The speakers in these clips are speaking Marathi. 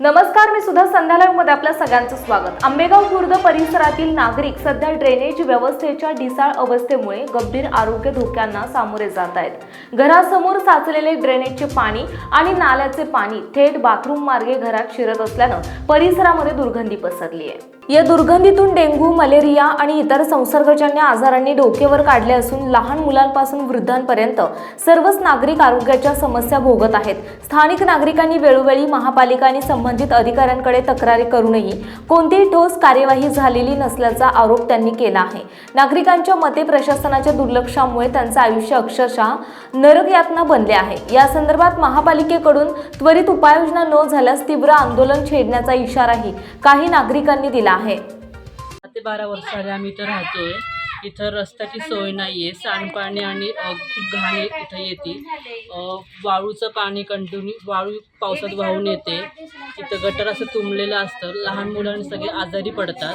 नमस्कार मी सुद्धा संध्याकाळमध्ये आपल्या सगळ्यांचं स्वागत. आंबेगाव खुर्द परिसरातील नागरिक सध्या ड्रेनेज व्यवस्थेच्या ढिसाळ अवस्थेमुळे गंभीर आरोग्य धोक्यांना सामोरे जात आहेत. घरासमोर साचलेले ड्रेनेजचे पाणी आणि नाल्याचे पाणी थेट बाथरूम मार्गे घरात शिरत असल्यानं परिसरामध्ये दुर्गंधी पसरली आहे. या दुर्गंधीतून डेंग्यू मलेरिया आणि इतर संसर्गजन्य आजारांनी डोकेवर काढले असून लहान मुलांपासून वृद्धांपर्यंत सर्वच नागरिक आरोग्याच्या समस्या भोगत आहेत. स्थानिक नागरिकांनी वेळोवेळी महापालिका आणि संबंधित अधिकाऱ्यांकडे तक्रारी करूनही कोणतीही ठोस कार्यवाही झालेली नसल्याचा आरोप त्यांनी केला आहे. नागरिकांच्या मते प्रशासनाच्या दुर्लक्षामुळे त्यांचं आयुष्य अक्षरशः नरकयातना बनले आहे. या संदर्भात महापालिकेकडून त्वरित उपाययोजना न झाल्यास तीव्र आंदोलन छेडण्याचा इशाराही काही नागरिकांनी दिला आहे. ते बारा वर्षाला आम्ही इथं राहतोय. इथं रस्त्याची सोय नाही आहे सांडपाणी आणि खूप घाण इथं येते. वाळूचं पाणी कंटिन्यू वाळू पावसात वाहून येते. इथं गटर असं तुंबलेलं असतं. लहान मुलांनी सगळे आजारी पडतात.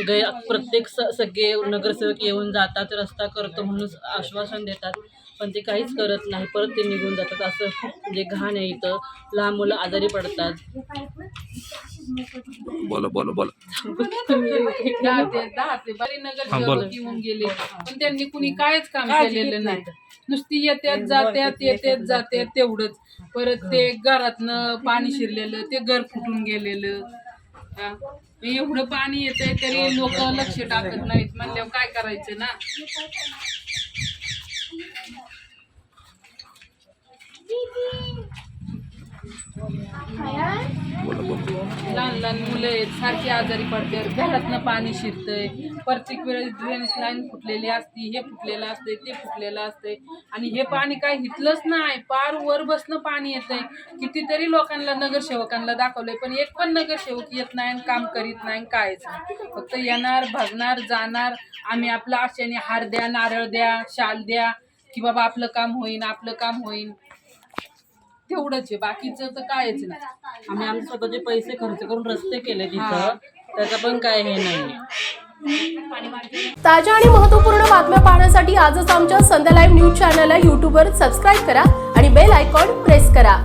गै प्रत्येक स सगळे नगरसेवक येऊन जातात रस्ता करतो म्हणून आश्वासन देतात. पण ते काहीच करत नाही परत ते निघून जातात. असं म्हणजे घाण आहे इथं. लहान मुलं आजारी पडतात. बोला बोला बोला. दहा ते दहा ते बारी नगर हा, बोला. सेवक येऊन गेले पण त्यांनी कुणी कायच काम केलेलं नाही. नुसती येत्यात जात्यात येत्यात जात्यात तेवढंच. परत ते घरातनं पाणी शिरलेलं ते घर फुटून गेलेलं. हा. एवढं पाणी येतंय तरी लोक लक्ष टाकत नाहीत. म्हणल्यावर काय करायचं ना? लहान लहान मुलं आहेत सारखी आजारी पडते घरातनं पाणी शिरतंय. प्रत्येक वेळेस ड्रेनेज लाईन फुटलेली असती हे फुटलेलं असतंय ते फुटलेलं असतंय. आणि हे पाणी काय हितलंच नाही पार वर बसणं पाणी येतंय. कितीतरी लोकांना नगरसेवकांना दाखवलंय पण एक पण नगरसेवक येत नाही आणि काम करीत नाही कायच नाही. फक्त येणार भागणार जाणार. आम्ही आपलं आशेने हार द्या नारळ द्या शाल द्या की बाबा आपलं काम होईन आपलं काम होईन. तेवढंच आहे. बाकीचं तर कायच नाही. आम्ही आमचे स्वतःचे पैसे खर्च करून रस्ते केले तिथं त्याचं पण काय हे नाही. ताज्या आणि महत्त्वपूर्ण बातम्या पाहण्यासाठी आजच आमच्या संध्या लाईव्ह न्यूज चॅनलला यूट्यूबवर सबस्क्राईब करा आणि बेल आयकॉन प्रेस करा.